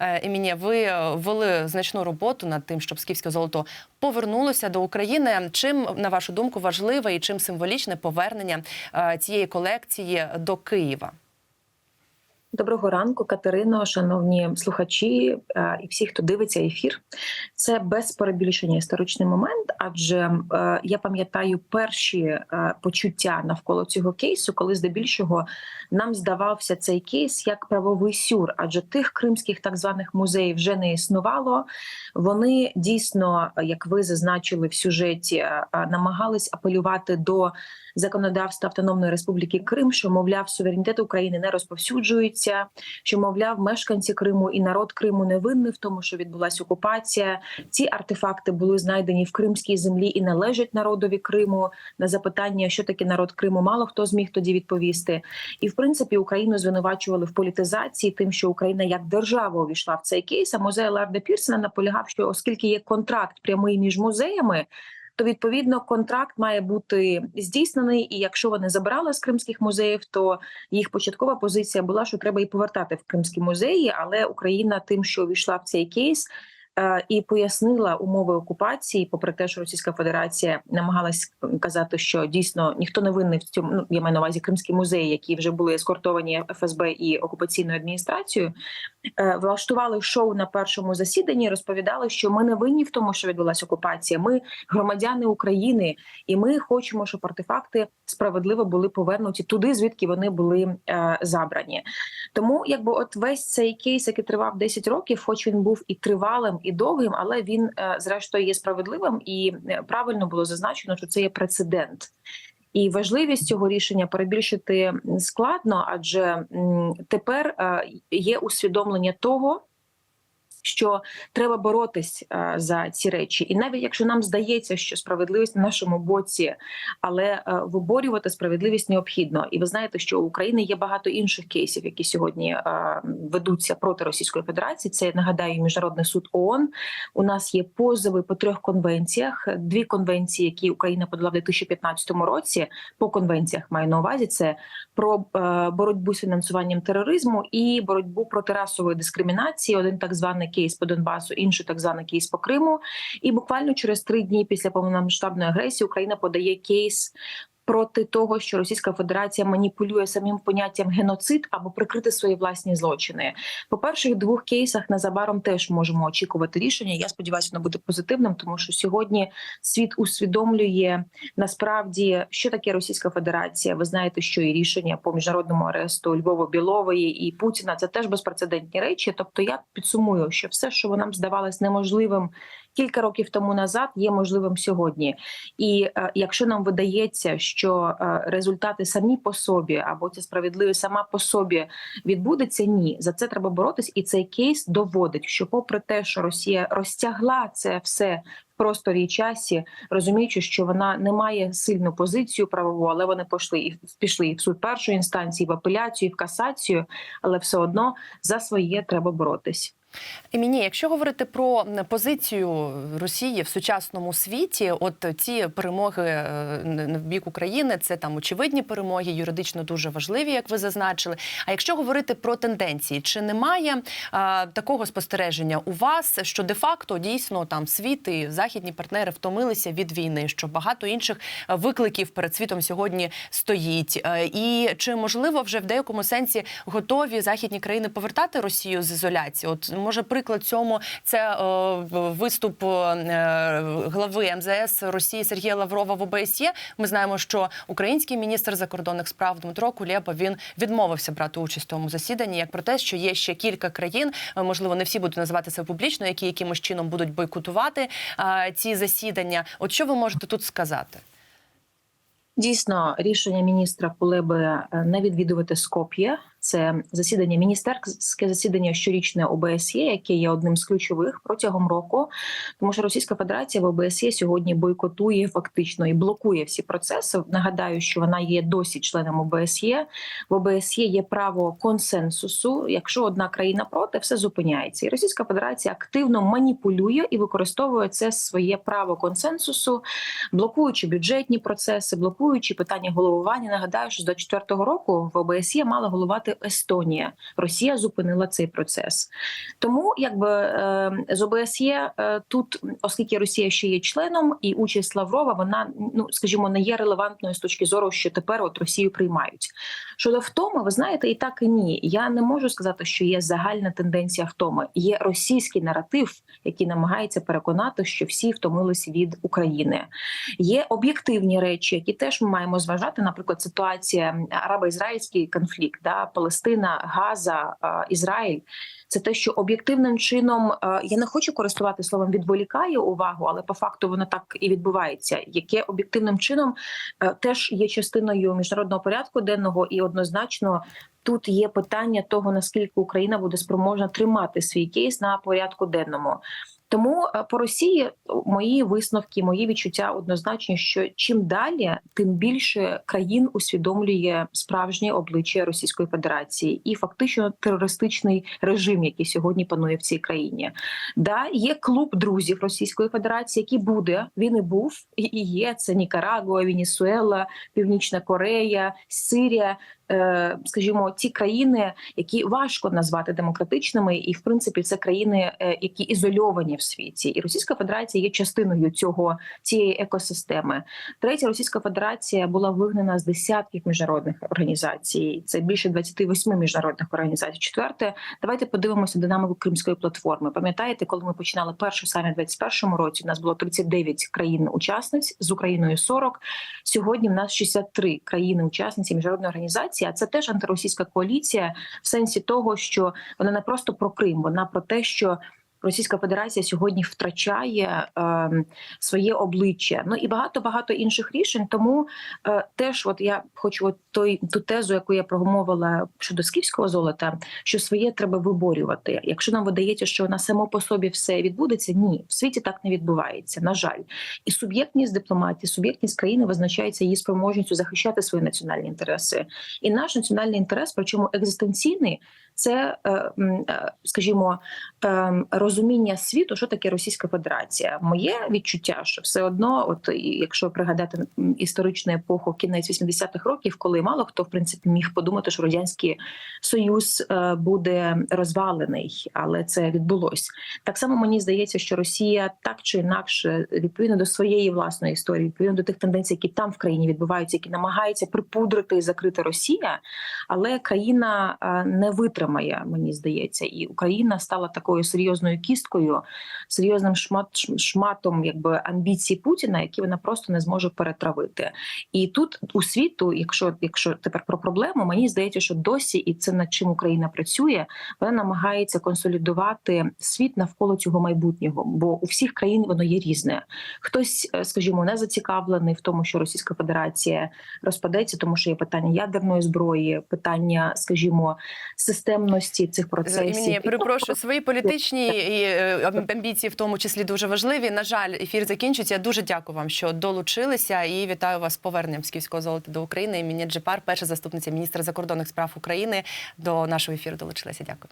Емінія, ви вели значну роботу над тим, щоб скіфське золото повернулося до України. Чим на вашу думку важливе і чим символічне повернення е, цієї колекції до Києва? Доброго ранку, Катерино, шановні слухачі е, і всі, хто дивиться ефір. Це без перебільшення історичний момент, адже е, я пам'ятаю перші е, почуття навколо цього кейсу, коли здебільшого нам здавався цей кейс як правовий сюр, адже тих кримських так званих музеїв вже не існувало. Вони дійсно, як ви зазначили в сюжеті, намагались апелювати до законодавства Автономної Республіки Крим, що мовляв суверенітет України не розповсюджується, що мовляв мешканці Криму і народ Криму не винні в тому, що відбулася окупація. Ці артефакти були знайдені в кримській землі і належать народові Криму. На запитання, що таке народ Криму, мало хто зміг тоді відповісти. І в принципі Україну звинувачували в політизації, тим, що Україна як держава увійшла в цей кейс. А музей Ларда Пірсена наполягав, що оскільки є контракт прямий між музеями то відповідно контракт має бути здійснений. І якщо вони забрали з кримських музеїв, то їх початкова позиція була, що треба і повертати в кримські музеї. Але Україна тим, що увійшла в цей кейс. е, І пояснила умови окупації, попри те, що Російська Федерація намагалась казати, що дійсно ніхто не винний в цьому. Ну я маю на увазі кримські музеї, які вже були ескортовані ФСБ і окупаційною адміністрацією. Е, Влаштували шоу на першому засіданні. Розповідали, що ми не винні в тому, що відбулася окупація. Ми громадяни України, і ми хочемо, щоб артефакти справедливо були повернуті туди, звідки вони були е, забрані. Тому, якби от весь цей кейс, який тривав 10 років, хоч він був і тривалим, і довгим, але він е, зрештою є справедливим і е, правильно було зазначено, що це є прецедент. І важливість цього рішення перебільшити складно, адже тепер е, є усвідомлення того. Що треба боротись е, за ці речі, і навіть якщо нам здається, що справедливість на нашому боці, але е, виборювати справедливість необхідно. І ви знаєте, що у України є багато інших кейсів, які сьогодні е, ведуться проти Російської Федерації. Це нагадаю міжнародний суд ООН. У нас є позови по трьох конвенціях. Дві конвенції, які Україна подала в 2015 році. По конвенціях маю на увазі це про боротьбу з фінансуванням тероризму і боротьбу проти расової дискримінації. Один так званий кейс по Донбасу, інший так званий кейс по Криму. І буквально через три дні після повномасштабної агресії Україна подає кейс. Проти того, що Російська Федерація маніпулює самим поняттям геноцид або прикрити свої власні злочини, по перших двох кейсах незабаром теж можемо очікувати рішення. Я сподіваюся, воно буде позитивним, тому що сьогодні світ усвідомлює насправді, що таке Російська Федерація. Ви знаєте, що і рішення по міжнародному аресту Львова Білової і Путіна це теж безпрецедентні речі. Тобто, я підсумую, що все, що нам здавалось неможливим кілька років тому назад, є можливим сьогодні. І е, якщо нам видається, що е, результати самі по собі або ця справедливість сама по собі відбудеться, ні, за це треба боротись, і цей кейс доводить, що, попри те, що Росія розтягла це все. Просторі часі, розуміючи, що вона не має сильну позицію правову, але вони пішли і пішли і в суд першої інстанції, в апеляцію, і в касацію, але все одно за своє треба боротись. Еміні, якщо говорити про позицію Росії в сучасному світі, от ці перемоги е, в бік України, це там очевидні перемоги, юридично дуже важливі, як ви зазначили. А якщо говорити про тенденції, чи немає а, такого спостереження у вас, що де-факто дійсно там світ і західні партнери втомилися від війни, що багато інших викликів перед світом сьогодні стоїть, Е, і чи можливо вже в деякому сенсі готові західні країни повертати Росію з ізоляції? От може приклад цьому це е, виступ е, глави МЗС Росії Сергія Лаврова в ОБСЄ. Ми знаємо, що український міністр закордонних справ Дмитро Кулєба він відмовився брати участь в тому засіданні, як про те, що є ще кілька країн, е, можливо, не всі будуть називати це публічно, які якимось чином будуть бойкотувати ці засідання. От що ви можете тут сказати? Дійсно, рішення міністра Кулеби не відвідувати Скоп'є. Це засідання міністерське засідання щорічне ОБСЄ, яке є одним з ключових протягом року, тому що Російська Федерація в ОБСЄ сьогодні бойкотує фактично і блокує всі процеси. Нагадаю, що вона є досі членом ОБСЄ. В ОБСЄ є право консенсусу. Якщо одна країна проти, все зупиняється, і Російська Федерація активно маніпулює і використовує це своє право консенсусу, блокуючи бюджетні процеси, блокуючи питання головування. Нагадаю, що з 24-го року в ОБСЄ мала головувати приймати Естонія. Росія зупинила цей процес. Тому, якби е, з ОБСЄ е, тут, оскільки Росія ще є членом, і участь Лаврова, вона ну скажімо, не є релевантною з точки зору, що тепер от Росію приймають. Щодо втоми, ви знаєте, і так і ні. Я не можу сказати, що є загальна тенденція втоми. Є російський наратив, який намагається переконати, що всі втомилися від України. Є об'єктивні речі, які теж ми маємо зважати. Наприклад, ситуація арабо-ізраїльський конфлікт, да, Палестина, Газа, Ізраїль. Це те, що об'єктивним чином я не хочу користувати словом відволікає увагу, але по факту воно так і відбувається, яке об'єктивним чином е, теж є частиною міжнародного порядку денного, і однозначно тут є питання того наскільки Україна буде спроможна тримати свій кейс на порядку денному. Тому е, по Росії мої висновки, мої відчуття однозначні, що чим далі, тим більше країн усвідомлює справжнє обличчя Російської Федерації і фактично терористичний режим, який сьогодні панує в цій країні. Да, є клуб друзів Російської Федерації, який буде. Він і був і є. Це Нікарагуа, Венесуела, Північна Корея, Сирія. Е, Скажімо, ті країни, які важко назвати демократичними, і в принципі це країни, е, які ізольовані в світі, і Російська Федерація є частиною цього цієї екосистеми. Третя Російська Федерація була вигнана з десятків міжнародних організацій. Це більше 28 міжнародних організацій. Четверте, давайте подивимося динаміку Кримської платформи. Пам'ятаєте, коли ми починали перший саміт в 21-му році? У нас було 39 країн-учасниць з Україною 40. Сьогодні в нас 63 країни-учасниці міжнародної організації. А це теж антиросійська коаліція в сенсі того, що вона не просто про Крим, вона про те, що Російська Федерація сьогодні втрачає е, своє обличчя. Ну і багато багато інших рішень. Тому е, теж, от я хочу от той ту тезу, яку я промовила щодо скіфського золота, що своє треба виборювати. Якщо нам видається, що на само по собі все відбудеться, ні, в світі так не відбувається. На жаль, і суб'єктність дипломатії, суб'єктність країни визначається її спроможністю захищати свої національні інтереси. І наш національний інтерес, причому екзистенційний, це, е, е, скажімо, е, розуміння світу, що таке Російська Федерація. Моє відчуття, що все одно, от якщо пригадати історичну епоху, кінець 80-х років, коли мало хто в принципі міг подумати, що радянський союз буде розвалений, але це відбулось. Так само мені здається, що Росія так чи інакше, відповідно до своєї власної історії, відповідно до тих тенденцій, які там в країні відбуваються, які намагаються припудрити і закрити Росія, але країна не витримає, мені здається, і Україна стала такою серйозною кісткою, серйозним шмат шматом, якби амбіцій Путіна, які вона просто не зможе перетравити. І тут у світу, якщо якщо тепер про проблему, мені здається, що досі, і це над чим Україна працює, вона намагається консолідувати світ навколо цього майбутнього, бо у всіх країн воно є різне. Хтось, е, скажімо, не зацікавлений в тому, що Російська Федерація розпадеться, тому що є питання ядерної зброї, питання, скажімо, системності цих процесів. Ні, перепрошую, свої політичні і е, амбіції в тому числі дуже важливі. На жаль, ефір закінчується. Я дуже дякую вам, що долучилися, і вітаю вас з поверненням скіфського золота до України. Імені Джепар, перша заступниця міністра закордонних справ України, до нашого ефіру долучилася. Дякую.